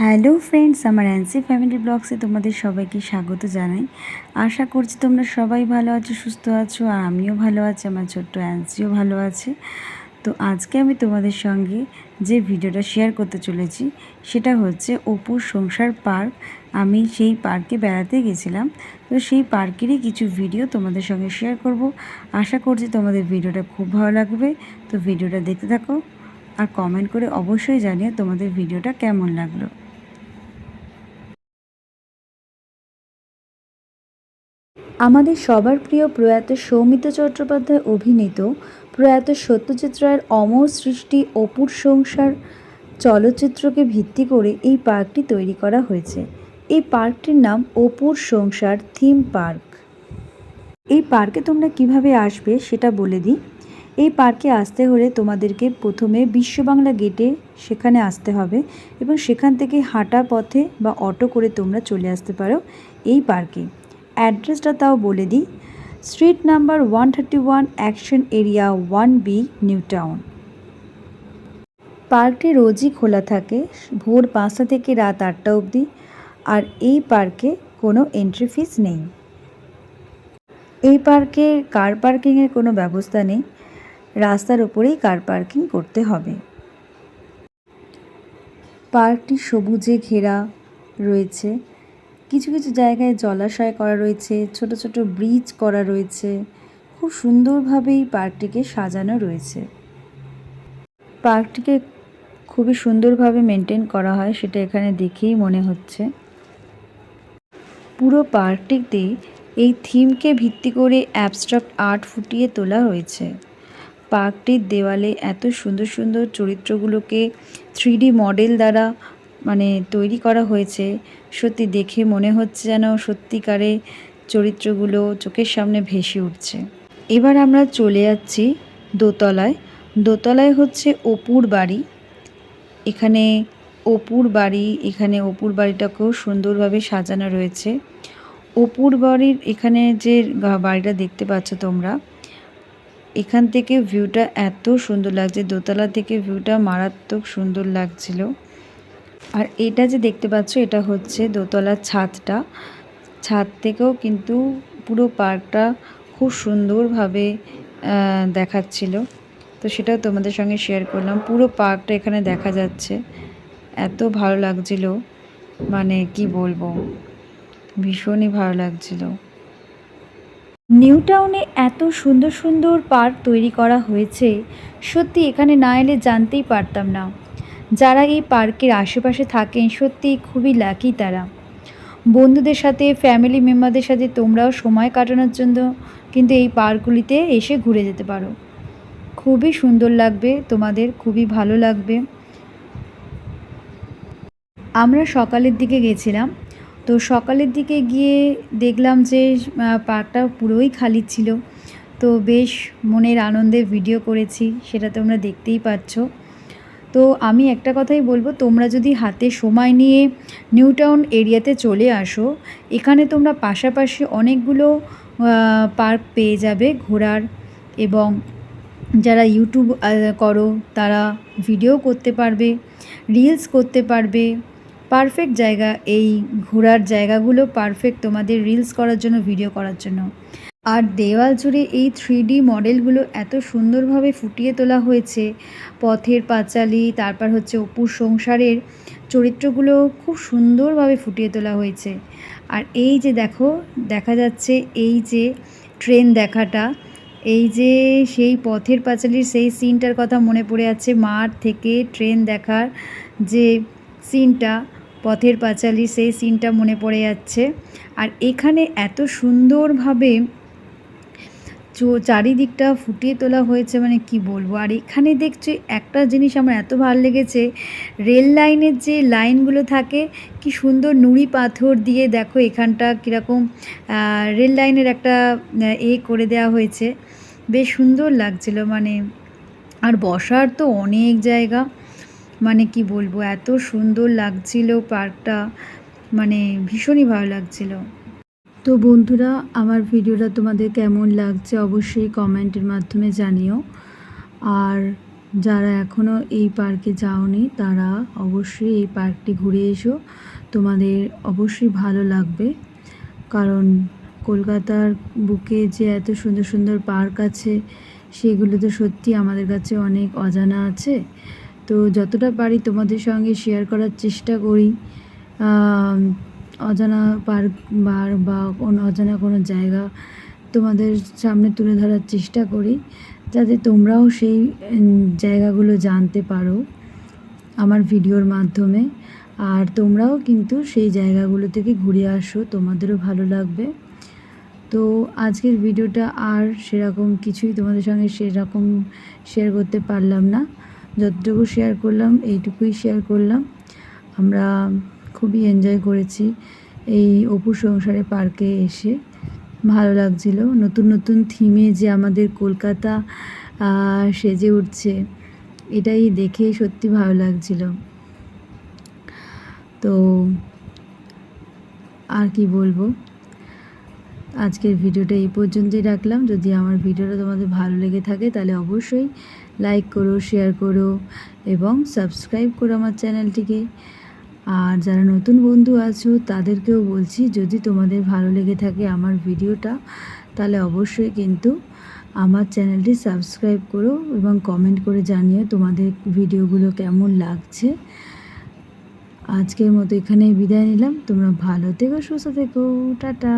Hello friends, আমার অ্যান্সি family ব্লগসে তোমাদের সবাইকে স্বাগত জানাই। আশা করছি তোমরা সবাই ভালো আছো, সুস্থ আছো, আর আমিও ভালো আছি, আমার ছোট্ট অ্যান্সিও ভালো আছে। তো আজকে আমি তোমাদের সঙ্গে যে ভিডিওটা শেয়ার করতে চলেছি, সেটা হচ্ছে অপুর সংসার পার্ক। আমি সেই পার্কে বেড়াতে গেছিলাম, তো সেই পার্কেরই কিছু ভিডিও তোমাদের সঙ্গে শেয়ার করব। আশা করছি তোমাদের ভিডিওটা খুব ভালো লাগবে, তো ভিডিওটা দেখতে থাকো, আর কমেন্ট করে অবশ্যই জানিও তোমাদের ভিডিওটা কেমন লাগল। আমাদের সবার প্রিয় প্রয়াত সৌমিত্র চট্টোপাধ্যায় অভিনীত প্রয়াত সত্যজিৎ রায়ের অমর সৃষ্টি অপুর সংসার চলচ্চিত্রকে ভিত্তি করে এই পার্কটি তৈরি করা হয়েছে। এই পার্কটির নাম অপুর সংসার থিম পার্ক। এই পার্কে তোমরা কীভাবে আসবে সেটা বলে দিই। এই পার্কে আসতে হলে তোমাদেরকে প্রথমে বিশ্ববাংলা গেটে সেখানে আসতে হবে এবং সেখান থেকে হাঁটা পথে বা অটো করে তোমরা চলে আসতে পারো এই পার্কে। অ্যাড্রেসটা তাও বলে দিই। Street number one thirty one, action area one B new town পার্কটি রোজই খোলা থাকে, ভোর পাঁচটা থেকে রাত আটটা অবধি, আর এই পার্কে কোনো এন্ট্রি ফিস নেই। এই পার্কে কার পার্কিংয়ের কোনো ব্যবস্থা নেই, রাস্তার উপরেই কার পার্কিং করতে হবে। পার্কটি সবুজে ঘেরা রয়েছে কিছু কিছু জায়গায় জলাশয় করা রয়েছে, ছোট ছোট ব্রিজ করা রয়েছে। খুব সুন্দরভাবেই পার্কটিকে সাজানো রয়েছে। পার্কটিকে খুবই সুন্দরভাবে মেনটেন করা হয়, সেটা এখানে দেখেই মনে হচ্ছে। পুরো পার্কটিতে এই থিমকে ভিত্তি করে অ্যাবস্ট্রাক্ট আর্ট ফুটিয়ে তোলা হয়েছে। পার্কটির দেওয়ালে এত সুন্দর সুন্দর চরিত্রগুলোকে থ্রি মডেল দ্বারা মানে তৈরি করা হয়েছে, সত্যি দেখে মনে হচ্ছে যেন সত্যিকারে চরিত্রগুলো চোখের সামনে ভেসে উঠছে। এবার আমরা চলে যাচ্ছি দোতলায়। দোতলায় হচ্ছে অপুর বাড়ি। এখানে অপুর বাড়ি, এখানে অপুর বাড়িটাকেও সুন্দরভাবে সাজানো রয়েছে। অপুর বাড়ির এখানে যে বাড়িটা দেখতে পাচ্ছ তোমরা, এখান থেকে ভিউটা এত সুন্দর লাগছে, দোতলা থেকে ভিউটা মারাত্মক সুন্দর লাগছিল। আর এটা যে দেখতে পাচ্ছ, এটা হচ্ছে দোতলার ছাদটা। ছাদ থেকেও কিন্তু পুরো পার্কটা খুব সুন্দরভাবে দেখাচ্ছিল। তো সেটাও তোমাদের সঙ্গে শেয়ার করলাম। পুরো পার্কটা এখানে দেখা যাচ্ছে। এত ভালো লাগছিল। মানে কি বলব? ভীষণই ভালো লাগছিল। নিউ টাউনে এত সুন্দর সুন্দর পার্ক তৈরি করা হয়েছে। সত্যি এখানে না এলে জানতেই পারতাম না। যারা এই পার্কের আশেপাশে থাকেন সত্যি খুবই লাকি তারা। বন্ধুদের সাথে ফ্যামিলি মেম্বারদের সাথে তোমরাও সময় কাটানোর জন্য কিন্তু এই পার্কগুলিতে এসে ঘুরে যেতে পারো। খুবই সুন্দর লাগবে, তোমাদের খুবই ভালো লাগবে। আমরা সকালের দিকে গেছিলাম। তো সকালের দিকে গিয়ে দেখলাম যে পার্কটা পুরোই খালি ছিল। তো বেশ মনের আনন্দে ভিডিও করেছি, সেটা তোমরা দেখতেই পাচ্ছ। তো আমি একটা কথাই বলব, তোমরা যদি হাতে সময় নিয়ে নিউ টাউন এরিয়াতে চলে আসো, এখানে তোমরা পাশাপাশি অনেকগুলো পার্ক পেয়ে যাবে ঘোরার এবং যারা ইউটিউব করো তারা ভিডিও করতে পারবে, রিলস করতে পারবে। পারফেক্ট জায়গা, এই ঘোরার জায়গাগুলো পারফেক্ট তোমাদের রিলস করার জন্য, ভিডিও করার জন্য। আর দেওয়াল জুড়ে এই থ্রি মডেলগুলো এত সুন্দরভাবে ফুটিয়ে তোলা হয়েছে। পথের পাঁচালি, তারপর হচ্ছে অপুর সংসারের চরিত্রগুলো খুব সুন্দরভাবে ফুটিয়ে তোলা হয়েছে। আর এই যে দেখো, দেখা যাচ্ছে এই যে ট্রেন দেখাটা, এই যে সেই পথের পাঁচালির সেই সিনটার কথা মনে পড়ে যাচ্ছে মাঠ থেকে ট্রেন দেখার যে সিনটা পথের পাঁচালি সেই সিনটা মনে পড়ে যাচ্ছে। আর এখানে এত সুন্দরভাবে চারিদিকটা ফুটিয়ে তোলা হয়েছে মানে কি বলব? আর এখানে দেখছি, একটা জিনিস আমার এত ভালো লেগেছে, রেল লাইনের যে লাইনগুলো থাকে, কি সুন্দর নুড়ি পাথর দিয়ে দেখো এখানটা কীরকম রেল লাইনের একটা এ করে দেওয়া হয়েছে। বেশ সুন্দর লাগছিল মানে আর বসার তো অনেক জায়গা মানে কি বলব, এত সুন্দর লাগছিল পার্কটা মানে ভীষণই ভালো লাগছিল। তো বন্ধুরা, আমার ভিডিওটা তোমাদের কেমন লাগছে অবশ্যই কমেন্টের মাধ্যমে জানিও। আর যারা এখনও এই পার্কে যাওনি, তারা অবশ্যই এই পার্কটি ঘুরে এসো। তোমাদের অবশ্যই ভালো লাগবে। কারণ কলকাতার বুকে যে এত সুন্দর সুন্দর পার্ক আছে, সেগুলো তো সত্যি আমাদের কাছে অনেক অজানা আছে। তো যতটা পারি তোমাদের সঙ্গে শেয়ার করার চেষ্টা করি। অজানা পার্ক, বার বা কোনো অজানা কোনো জায়গা তোমাদের সামনে তুলে ধরার চেষ্টা করি, যাতে তোমরাও সেই জায়গাগুলো জানতে পারো আমার ভিডিওর মাধ্যমে। আর তোমরাও কিন্তু সেই জায়গাগুলো থেকে ঘুরে আসো, তোমাদেরও ভালো লাগবে। তো আজকের ভিডিওটা আর সেরকম কিছুই তোমাদের সঙ্গে সেরকম শেয়ার করতে পারলাম না। যতটুকু শেয়ার করলাম, এইটুকুই শেয়ার করলাম। আমরা খুবই এনজয় করেছি এই অপু সংসারে পার্কে এসে। ভালো লাগছিল। নতুন নতুন থিমে যে আমাদের কলকাতা সেজে উঠছে, এটাই দেখে সত্যি ভালো লাগছিল। তো আর কি বলব? আজকের ভিডিওটা এই পর্যন্তই রাখলাম। যদি আমার ভিডিওটা তোমাদের ভালো লেগে থাকে, তাহলে অবশ্যই লাইক করো শেয়ার করো এবং সাবস্ক্রাইব করো আমার চ্যানেলটিকে আর যারা নতুন বন্ধু আছো, তাদেরকেও বলছি, যদি তোমাদের ভালো লেগে থাকে আমার ভিডিওটা, তাহলে অবশ্যই কিন্তু আমার চ্যানেলটি সাবস্ক্রাইব করো এবং কমেন্ট করে জানিও তোমাদের ভিডিওগুলো কেমন লাগছে। আজকের মতো এখানেই বিদায় নিলাম। তোমরা ভালো থেকো, সুস্থ থেকো। টাটা।